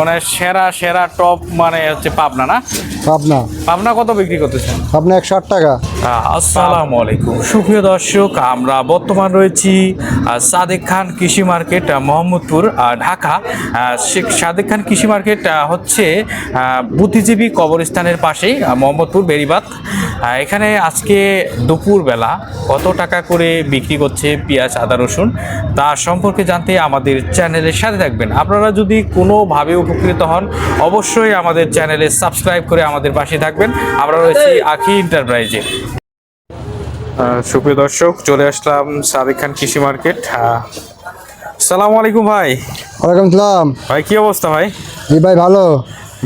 মানে সেরা সেরা টপ মানে হচ্ছে পাবনা না? পাবনা। পাবনা কত বিক্রি করতেছেন? পাবনা একশো আট টাকা। আসসালামু আলাইকুম। সুপ্রিয় দর্শক আমরা বর্তমান রয়েছি সাদেক খান কৃষি মার্কেট মোহাম্মদপুর ঢাকা। সাদেক খান কৃষি মার্কেট হচ্ছে বুদ্ধিজীবী কবরস্থানের পাশেই মোহাম্মদপুর বেরিবাত এখানে আজকে দুপুরবেলা কত টাকা করে বিক্রি করছে পেঁয়াজ আদা রসুন তার সম্পর্কে জানতে আমাদের চ্যানেলের সাথে থাকবেন। আপনারা যদি কোনোভাবে উপকৃত হন অবশ্যই আমাদের চ্যানেলে সাবস্ক্রাইব করে আমাদের পাশে থাকবেন। আমরা রয়েছি আখি এন্টারপ্রাইজে। সুপ্রিয় দর্শক চলে আসলাম সাদেক খান কৃষি মার্কেট। সালাম আলাইকুম ভাই। ওয়ালাইকুম সালাম। ভাই কি অবস্থা ভাই? জি ভাই ভালো।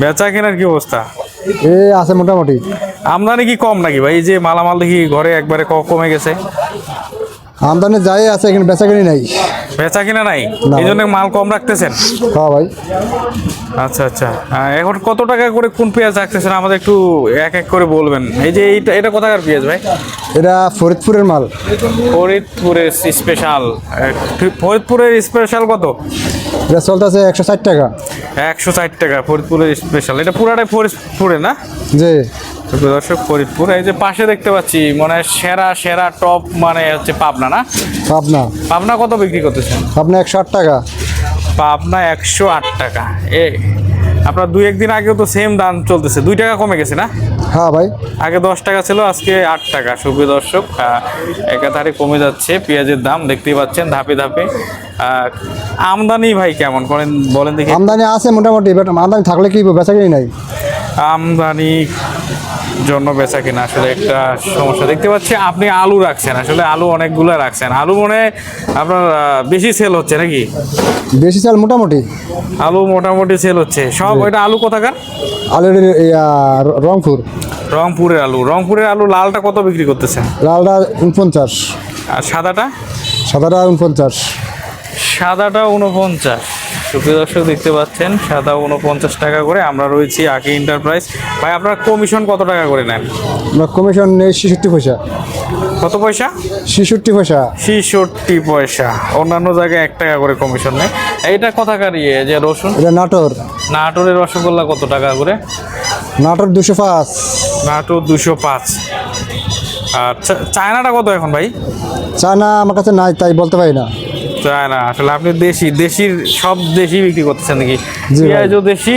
বেচা কেনার কি অবস্থা? এ আছে মোটামুটি। আমদানি কি কম নাকি ভাই? এই যে মালামাল দেখি ঘরে একবারে কমে গেছে। আমদানি যাই আছে এখানে বেচা কিনি নাই। বেচা কিনা নাই এই জন্য মাল কম রাখতেছেন? হ্যাঁ ভাই। আচ্ছা আচ্ছা। এখন কত টাকা করে কোন পেঁয়াজ রাখতেছেন? আমাদের একটু এক এক করে বলবেন। এই যে এইটা এটা কোথাকার পেঁয়াজ ভাই? এটা ফরিদপুরের মাল। ফরিদপুরের স্পেশাল ফরিদপুরের স্পেশাল কত? এটা চলতেছে একশো ষাট টাকা। একশো ষাট টাকা ফরিদপুরের স্পেশাল এটা পুরাটাই ফরিদপুরে না? জি। দর্শক ফরিদপুর এই যে পাশে দেখতে পাচ্ছি মানে সেরা সেরা টপ মানে হচ্ছে পাবনা না? পাবনা। পাবনা কত বিক্রি করতেছেন? পাবনা একশো আট টাকা। পাবনা একশো আট টাকা। এ আপনার দুই একদিন আগেও তো সেম দাম চলতেছে। দুই টাকা কমে গেছে না? হ্যাঁ ভাই। আগে দশ টাকা ছিল আজকে আট টাকা। সুপ্রিয় দর্শক একাধারে কমে যাচ্ছে পেঁয়াজের দাম দেখতেই পাচ্ছেন ধাপে ধাপে। আমদানি ভাই কেমন? করেন বলেন দেখি। আমদানি আছে মোটামুটি বাট আমদানি থাকলে কি বেচা কিনি নাই? আমদানি জন্য বেচা কিনা আসলে একটা সমস্যা। দেখতে পাচ্ছি আপনি আলু রাখছেন আসলে আলু অনেকগুলো রাখছেন। আলু মনে আপনার বেশি সেল হচ্ছে নাকি? বেশি সেল মোটামুটি। আলু মোটামুটি সেল হচ্ছে। সব ওইটা আলু কোথাকার? ইয়া, রংপুর। রংপুরের আলু। রংপুরের আলু লালটা কত বিক্রি করতেছেন? লালটা উনপঞ্চাশ। আর সাদাটা? সাদাটা উনপঞ্চাশ। সাদাটা উনপঞ্চাশ। সুপ্রিয় দর্শক দেখতে পাচ্ছেন সাদা উনপঞ্চাশ টাকা করে আমরা রয়েছি আকি এন্টারপ্রাইজ ভাই আপনার কমিশন কত টাকা করে নেন? আমরা কমিশন নেই ছেষট্টি পয়সা। কত পয়সা? ছেষট্টি পয়সা। ছেষট্টি পয়সা। অন্যান্য জায়গায় এক টাকা করে কমিশন নেয় এইটা কথাকার ইয়ে যে রসুন? এটা নাটোর। নাটোরের রসগোল্লা কত টাকা করে? নাটোর দুশো পাঁচ। নাটোর দুশো পাঁচ। আচ্ছা চায়নাটা কত এখন ভাই? চায়না আমার কাছে নাই তাই বলতে পারি না। চায়না আসলে আপনি দেশি দেশির সব দেশি বিক্রি করতেছেন নাকি? পেঁয়াজও দেশি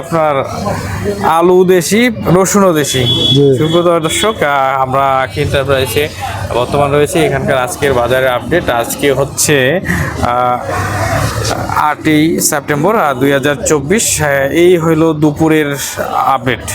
আপনার আলু দেশি রসুনও দেশি। সুপ্রিয় দর্শক আমরা এন্টারপ্রাইজে বর্তমান রয়েছে। এখানকার আজকের বাজারের আপডেট। আজকে হচ্ছে আটই সেপ্টেম্বর দুই হাজার চব্বিশ। এই হইল দুপুরের আপডেট।